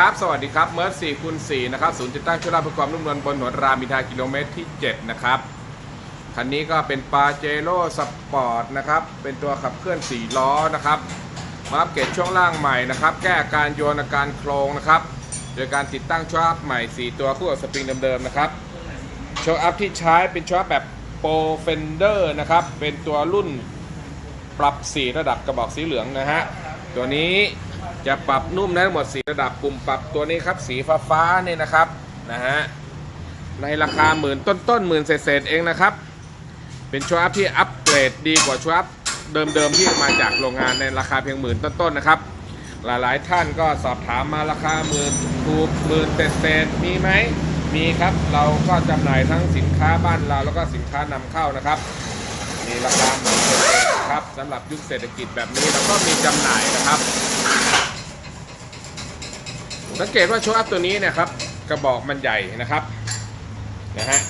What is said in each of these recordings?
ครับ สวัสดีครับ เมิร์ด4คูณ4นะครับ ศูนย์ติดตั้งช่วยราชประกอบนุ่มนวลบนหัวรามอินทรากิโลเมตรที่ 7 นะครับ คันนี้ก็เป็นปาเจโร่สปอร์ตนะครับ เป็นตัวขับเคลื่อน 4 ล้อนะครับ มาอัปเกรดช่วงล่างใหม่นะครับ แก้อาการโยนอาการโครงนะครับ โดยการติดตั้งช่วงอัพใหม่ 4 ตัวคู่กับสปริงเดิมๆนะครับโชว์อัพที่ใช้เป็นโชว์อัพแบบโปรเฟนเดอร์นะครับ เป็นตัวรุ่นปรับ 4 ระดับกระบอกสีเหลืองนะฮะ ตัวนี้ จะปรับนุ่มได้หมด4ระดับปุ่มปรับตัวนี้ครับ สีฟ้าฟ้านี่นะครับนะฮะในราคาหมื่นต้นๆหมื่นเศษๆเองนะครับ เป็นโชว์อัพที่อัปเกรดดีกว่าโชว์เดิมๆที่มาจากโรงงานในราคาเพียงหมื่นต้นๆนะครับ หลายๆท่านก็สอบถามมาราคาหมื่นถูกหมื่นเศษๆมีไหมมีครับเราก็จำหน่ายทั้งสินค้าบ้านเราแล้วก็สินค้านำเข้านะครับมีราคาหมื่นเศษครับสำหรับยุคเศรษฐกิจแบบนี้เราก็มีจำหน่ายนะครับ สังเกตว่าโชว์อัพตัวนี้เนี่ยครับกระบอกมันใหญ่นะครับนะฮะ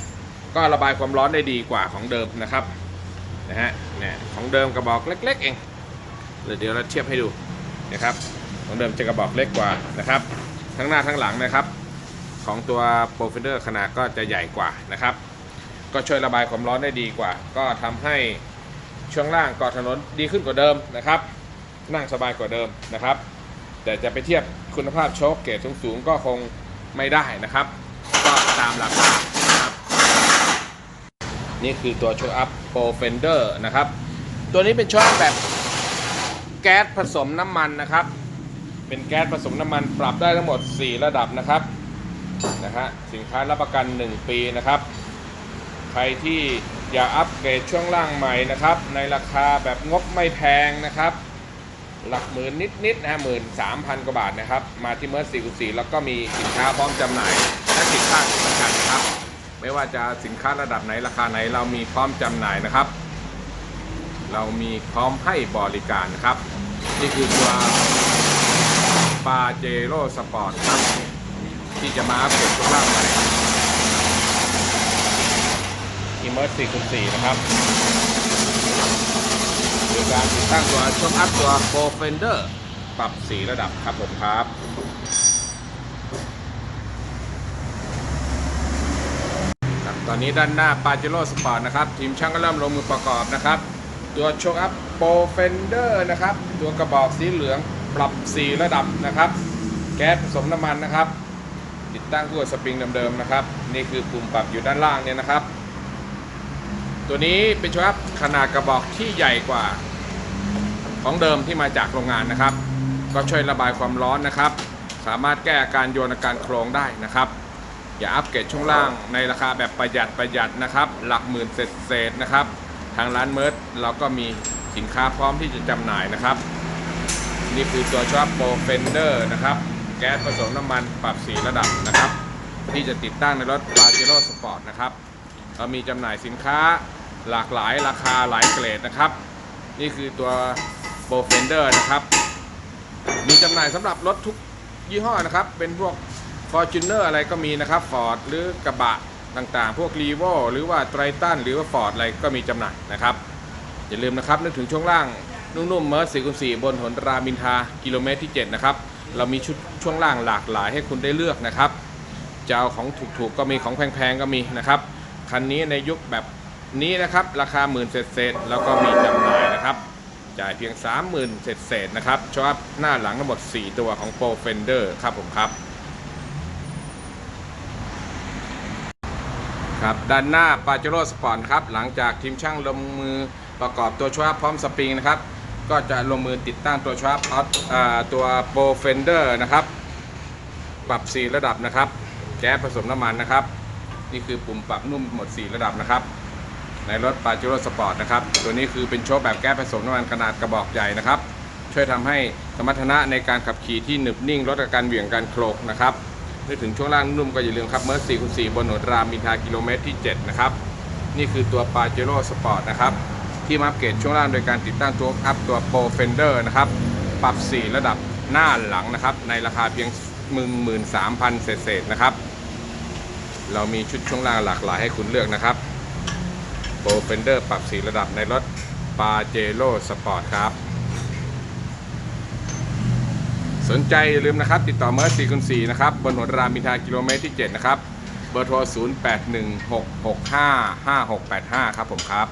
ก็ระบายความร้อนได้ดีกว่าของเดิมนะครับนะฮะเนี่ยของเดิมกระบอกเล็ก ๆ เองเดี๋ยวเราเทียบให้ดูนะครับของเดิมจะกระบอกเล็กกว่านะครับ ทั้งหน้าทั้งหลังนะครับ ของตัว p r o f e n d e r ขนาดก็จะใหญ่กว่านะครับ ก็ช่วยระบายความร้อนได้ดีกว่า ก็ทำให้ช่วงล่างเกาะถนนดีขึ้นกว่าเดิมนะครับ นั่งสบายกว่าเดิมนะครับ แต่จะไปเทียบคุณภาพโชคเกรดสูงๆก็คงไม่ได้นะครับ ก็ตามราคานะครับ นี่คือตัวโชว์อัพโปรเฟนเดอร์นะครับ ตัวนี้เป็นโชว์อัพแบบแก๊สผสมน้ำมันนะครับ เป็นแก๊สผสมน้ำมันปรับได้ทั้งหมด 4 ระดับนะครับนะฮะสินค้ารับประกัน 1 ปีนะครับ ใครที่อยากอัปเกรดช่วงล่างใหม่นะครับ ในราคาแบบงบไม่แพงนะครับ หลักหมื่นนิดๆนะฮะหมื่นสามพันกว่าบาทนะครับ มาที่เมอร์สี่สี่แล้วก็มีสินค้าพร้อมจำหน่ายและติดตั้งเหมือนกันนะครับ ไม่ว่าจะสินค้าระดับไหนราคาไหนเรามีพร้อมจำหน่ายนะครับ เรามีพร้อมให้บริการนะครับ นี่คือตัวปาเจโร่สปอร์ตครับ ที่จะมาอัปเดช่วล่างใหม่ที่เมอร์สี่สี่นะครับ ตั้งตัวช่วงอัพตัว Pro Fender ปรับสีระดับครับผมครับตอนนี้ด้านหน้า p a j e r o Sport นะครับ ทีมช่างก็เริ่มลงมือประกอบนะครับ ตัวโชคอัพ Pro Fender นะครับ ตัวกระบอกสีเหลืองปรับสีระดับนะครับ แก๊สผสมน้ำมันนะครับ ติดตั้งคู่กับสปริงเดิมๆนะครับ นี่คือปุ่มปรับอยู่ด้านล่างเนี่ยนะครับ ตัวนี้เป็นโชว์อัพขนาดกระบอกที่ใหญ่กว่า ของเดิมที่มาจากโรงงานนะครับ ก็ช่วยระบายความร้อนนะครับ สามารถแก้อาการโยนอาการโครงได้นะครับ อย่าอัปเกรดช่วงล่างในราคาแบบประหยัดประหยัดนะครับ หลักหมื่นเศษเศษๆนะครับ ทางร้านเมิร์ดเราก็มีสินค้าพร้อมที่จะจำหน่ายนะครับ นี่คือตัวชอปโปรเฟนเดอร์นะครับแก๊สผสมน้ำมันปรับสีระดับนะครับ ที่จะติดตั้งในรถ p a j e r o Sport นะครับเรามีจำหน่ายสินค้าหลากหลายราคาหลายเกรดนะครับ นี่คือตัว p r o f e n d e r นะครับ มีจำหน่ายสำหรับรถทุกยี่ห้อนะครับ เป็นพวก Fortuner อะไรก็มีนะครับ Ford หรือกระบะต่างๆ พวก r e v o หรือว่า Triton หรือว่า Ford อะไรก็มีจำหน่ายนะครับ อย่าลืมนะครับ นึกถึงช่วงล่างนุ่มๆเมอร์สี่คูณสี่บนหนรามินทากิโลเมตรที่ 7 นะครับ เรามีชุดช่วงล่างหลากหลายให้คุณได้เลือกนะครับจะเอาของถูกๆก็มีของแพงๆก็มีนะครับ คันนี้ในยุคแบบนี้นะครับ ราคาหมื่นเศษๆแล้วก็มีจำหน่ายนะครับ จ่ายเพียง 30,000เศษๆนะครับชอบหน้าหลังทั้งหมด 4 ตัวของ Pro Fender ครับผมครับครับด้านหน้า p a j e r o Sport ครับหลังจากทีมช่างลงมือประกอบตัวชวาพร้อมสปริงนะครับก็จะลงมือติดตั้งตัวชวาพอตตัว Pro Fender นะครับปรับ 4 ระดับนะครับแก๊สผสมน้ำมันนะครับ นี่คือปุ่มปรับนุ่มหมด 4 ระดับนะครับ ในรถ p a j e r o Sport นะครับ ตัวนี้คือเป็นโชคแบบแก๊สผสมน้ำมันขนาดกระบอกใหญ่นะครับ ช่วยทำให้สมรรถนะในการขับขี่ที่หนึบนิ่งลดอาการเหวี่ยงการโคลกนะครับนึกถึงช่วงล่างนุ่มก็อย่าลืมครับเมอร์สี่คูณสี่บนหนวดรามอินทากิโลเมตรที่ 7 นะครับ นี่คือตัว p a j e r o Sport นะครับ ที่มาอัปเกรดช่วงล่างโดยการติดตั้งตัวอัพตัว Pro Fender นะครับ ปรับ 4 ระดับหน้าหลังนะครับ ในราคาเพียง 13,000 เศษๆนะครับ เรามีชุดช่วงล่างหลากหลายให้คุณเลือกนะครับ Pro Fender ปรับ4ระดับในรถ p a j e r o Sport ครับ สนใจอย่าลืมนะครับ ติดต่อเมอร์4คูณ4นะครับ บนถนนรามอินทรากิโลเมตรที่ 7 นะครับ เบอร์โทร 0816655685 ครับผมครับ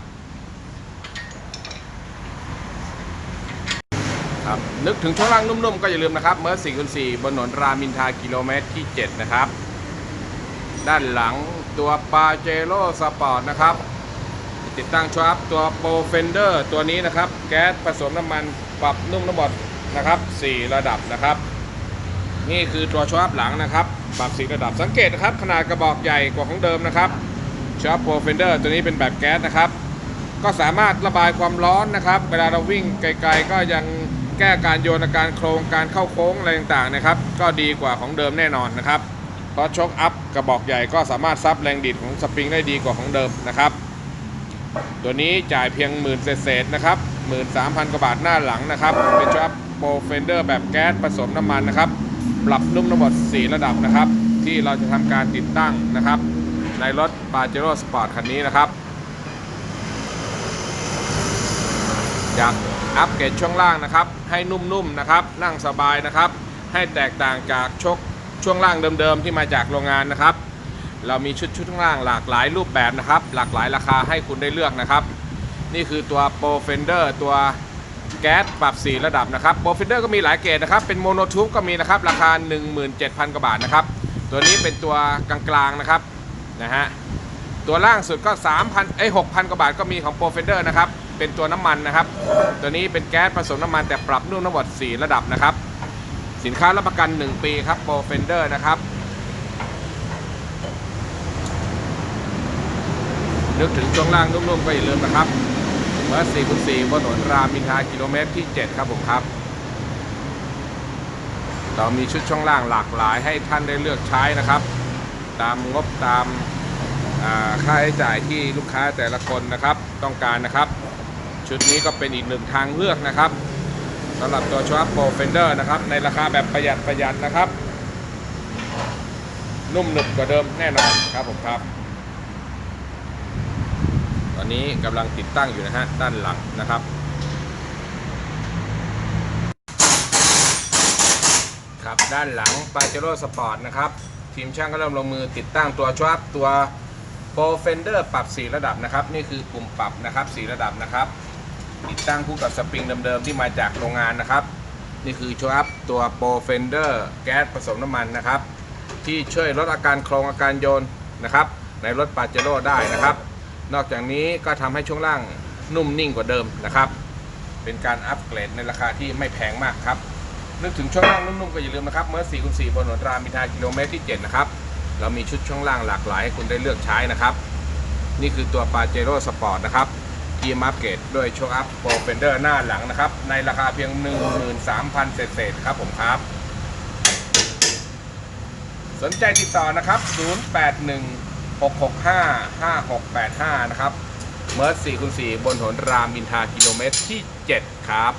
ครับนึกถึงช่วงล่างนุ่มๆ ก็อย่าลืมนะครับเมอร์4คูณ4บนถนนรามอินทรากิโลเมตรที่ 7 นะครับ ด้านหลังตัวปาเจโร่สปอร์ตนะครับ ติดตั้งชวอัพตัวโปรเฟนเดอร์ตัวนี้นะครับ แก๊สผสมน้ำมันปรับนุ่มน้ำบดนะครับ 4 ระดับนะครับ นี่คือตัวชวอัพหลังนะครับ ปรับ 4 ระดับสังเกตนะครับ ขนาดกระบอกใหญ่กว่าของเดิมนะครับชวอัพโปรเฟนเดอร์ตัวนี้เป็นแบบแก๊สนะครับ ก็สามารถระบายความร้อนนะครับ เวลาเราวิ่งไกลๆ ก็ยังแก้การโยนอาการโครงการเข้าโค้งอะไรต่างๆนะครับ ก็ดีกว่าของเดิมแน่นอนนะครับเพราะชกอัพกระบอกใหญ่ก็สามารถซับแรงดีดของสปริงได้ดีกว่าของเดิมนะครับ ตัวนี้จ่ายเพียงหมื่นเศษนะครับหมื่นสามพันกว่าบาทหน้าหลังนะครับ เป็นชกอัพโปรเฟนเดอร์แบบแก๊สผสมน้ำมันนะครับ ปรับนุ่มทั้งหมด 4 ระดับนะครับ ที่เราจะทำการติดตั้งนะครับ ในรถปาเจโร่สปอร์ตคันนี้นะครับ อยากอัปเกรดช่วงล่างนะครับ ให้นุ่มๆนะครับ นั่งสบายนะครับ ให้แตกต่างจากชกช่วงล่างเดิมๆที่มาจากโรงงานนะครับ เรามีชุดชุดข้างล่างหลากหลายรูปแบบนะครับ หลากหลายราคาให้คุณได้เลือกนะครับ นี่คือตัว Pro Fender ตัวแก๊สปรับ 4 ระดับนะครับ Pro Fender ก็มีหลายเกรดนะครับ เป็นโมโนทูบก็มีนะครับ ราคา 17,000 กว่าบาทนะครับ ตัวนี้เป็นตัวกลางๆนะครับนะฮะตัวล่างสุดก็ 3,000 เอ้ย 6,000 กว่าบาทก็มีของ Pro Fender นะครับ เป็นตัวน้ำมันนะครับ ตัวนี้เป็นแก๊สผสมน้ำมันแต่ปรับนุ่มทั้งหมด4 ระดับนะครับ สินค้ารับประกัน 1 ปีครับ Pro Fender นะครับ นึกถึงช่วงล่างนุ่มๆก็อย่าลืมนะครับเมื่อ4คูณ4บนถนนรามอินทรากิโลเมตรที่ 7 ครับผมครับ เรามีชุดช่วงล่างหลากหลายให้ท่านได้เลือกใช้นะครับ ตามงบตามค่าใช้จ่ายที่ลูกค้าแต่ละคนนะครับต้องการนะครับ ชุดนี้ก็เป็นอีกหนึ่งทางเลือกนะครับสำหรับตัวชว p โปรเฟนเดอร์นะครับในราคาแบบประหยัดประหยัดนะครับ นุ่มหนึบกว่าเดิมแน่นอนครับผมครับ นี้กำลังติดตั้งอยู่นะฮะด้านหลังนะครับ ครับด้านหลังปาเจโร่สปอร์ตนะครับ ทีมช่างก็เริ่มลงมือติดตั้งตัวชวับตัวโปรเฟนเดอร์ปรับ 4 ระดับนะครับ นี่คือปุ่มปรับนะครับ 4 ระดับนะครับ ติดตั้งคู่กับสปริงเดิมๆที่มาจากโรงงานนะครับ นี่คือชวับตัวโปรเฟนเดอร์แก๊สผสมน้ำมันนะครับ ที่ช่วยลดอาการโครงอาการโยนนะครับ ในรถปาเจโร่ได้นะครับ นอกจากนี้ก็ทำให้ช่วงล่างนุ่มนิ่งกว่าเดิมนะครับ เป็นการอัปเกรดในราคาที่ไม่แพงมากครับ นึกถึงช่วงล่างนุ่มๆก็อย่าลืมนะครับเมื่อ4คูณ4บนถนนรามอินทรากิโลเมตรที่ 7 นะครับ เรามีชุดช่วงล่างหลากหลายให้คุณได้เลือกใช้นะครับ นี่คือตัวปาเจโร่สปอร์ตนะครับที่มาอัปเกรดด้วยโชว์อัพโปรเฟนเดอร์หน้าหลังนะครับ ในราคาเพียง 13,000 เศษๆครับผมครับ สนใจติดต่อนะครับ 081 665 5685 นะครับ เมอร์4คูณ4บนถนนรามอินทรากิโลเมตรที่ 7 ครับ